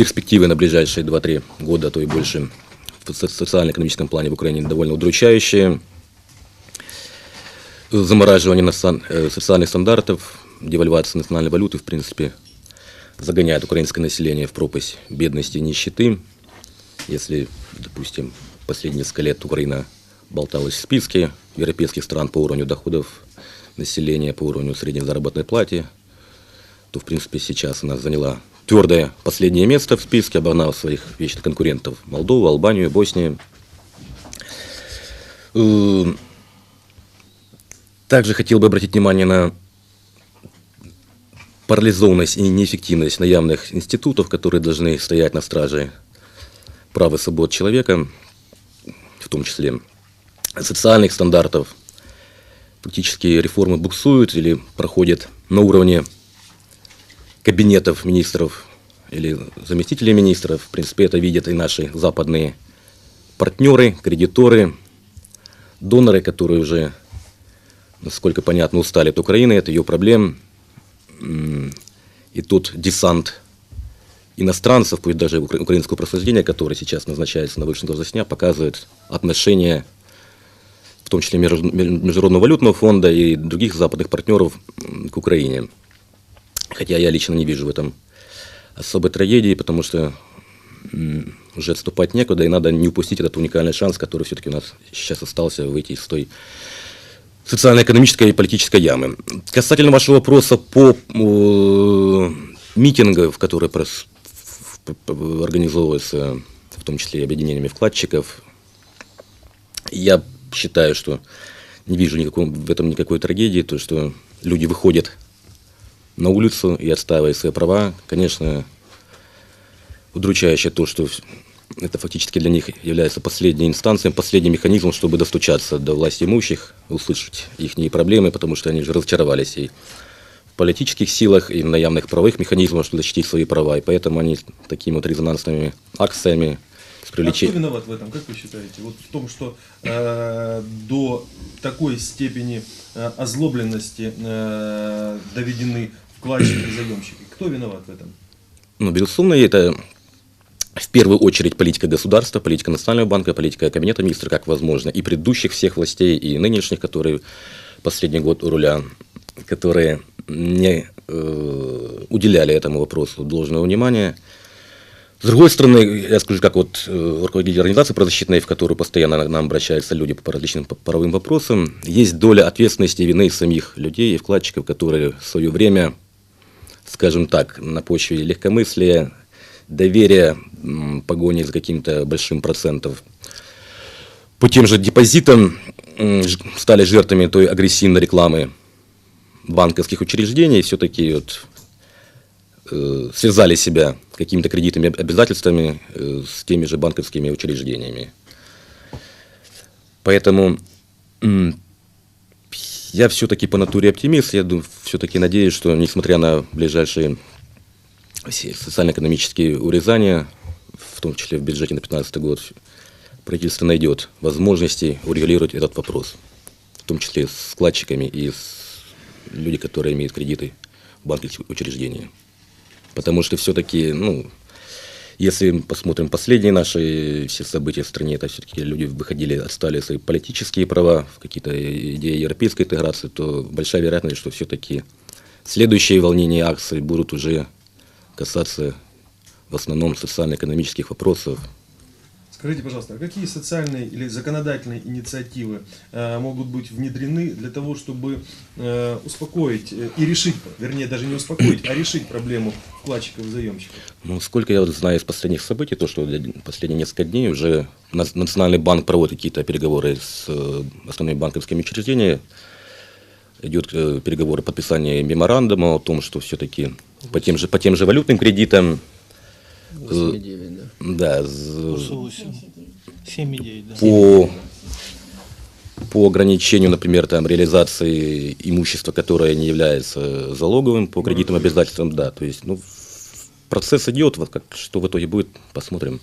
перспективы на ближайшие 2-3 года, а то и больше, в со- социально-экономическом плане в Украине довольно удручающие. Замораживание э, социальных стандартов, девальвация национальной валюты, в принципе, загоняет украинское население в пропасть бедности и нищеты. Если, допустим, последние несколько лет Украина болталась в списке европейских стран по уровню доходов населения, по уровню средней заработной платы, то, в принципе, сейчас она заняла твердое последнее место в списке, обогнав своих вечных конкурентов Молдову, Албанию, Боснию. Э, Также хотел бы обратить внимание на парализованность и неэффективность наявных институтов, которые должны стоять на страже прав и свобод человека, в том числе социальных стандартов. Фактически реформы буксуют или проходят на уровне кабинетов министров или заместителей министров. В принципе, это видят и наши западные партнеры, кредиторы, доноры, которые уже, насколько понятно, устали от Украины, от ее проблем. И тот десант иностранцев, пусть даже укра- украинского происхождения, который сейчас назначается на высшем должностях, показывает отношение, в том числе Меж- Международного валютного фонда и других западных партнеров к Украине. Хотя я лично не вижу в этом особой трагедии, потому что уже отступать некуда, и надо не упустить этот уникальный шанс, который все-таки у нас сейчас остался выйти из той социально-экономической и политической ямы. Касательно вашего вопроса по э, митингам, которые прос- организовываются, в том числе и объединениями вкладчиков, я считаю, что не вижу никакого, в этом никакой трагедии, то, что люди выходят на улицу и отстаивают свои права. Конечно, удручающе то, что это фактически для них является последней инстанцией, последним механизмом, чтобы достучаться до власти имущих, услышать их проблемы, потому что они же разочаровались и в политических силах, и в наявных правовых механизмах, чтобы защитить свои права. И поэтому они такими вот резонансными акциями с А кто привлечением... виноват в этом, как вы считаете? Вот в том, что э, до такой степени э, озлобленности э, доведены вкладчики заемщики. Кто виноват в этом? Ну, безусловно, это в первую очередь политика государства, политика Национального банка, политика Кабинета министров, как возможно, и предыдущих всех властей, и нынешних, которые последний год у руля, которые не э, уделяли этому вопросу должного внимания. С другой стороны, я скажу, как вот э, руководитель организации правозащитной, в которую постоянно к нам обращаются люди по различным правовым вопросам, есть доля ответственности и вины самих людей и вкладчиков, которые в свое время скажем так, на почве легкомыслия, доверия, погони за каким-то большим процентом. По тем же депозитам стали жертвами той агрессивной рекламы банковских учреждений, все-таки вот, э, связали себя какими-то кредитными об- обязательствами э, с теми же банковскими учреждениями. Поэтому я все-таки по натуре оптимист. Я все-таки надеюсь, что несмотря на ближайшие социально-экономические урезания, в том числе в бюджете на 2015 год, правительство найдет возможности урегулировать этот вопрос, в том числе с вкладчиками и с людьми, которые имеют кредиты в банковских учреждениях. Потому что все-таки, ну, если посмотрим последние наши все события в стране, это все-таки люди выходили, отстали свои политические права, какие-то идеи европейской интеграции, то большая вероятность, что все-таки следующие волнения акций будут уже касаться в основном социально-экономических вопросов. Скажите, пожалуйста, а какие социальные или законодательные инициативы э, могут быть внедрены для того, чтобы э, успокоить э, и решить, вернее, даже не успокоить, а решить проблему вкладчиков и заемщиков? Ну, сколько я знаю из последних событий, то, что последние несколько дней уже Нац- Национальный банк проводит какие-то переговоры с э, основными банковскими учреждениями, идет э, переговоры подписания меморандума о том, что все-таки по тем же, по тем же валютным кредитам, 8,9, да. з- 7,9, да. по, по ограничению, например, там, реализации имущества, которое не является залоговым по кредитным обязательствам, да, то есть, ну, процесс идет, вот как, что в итоге будет, посмотрим.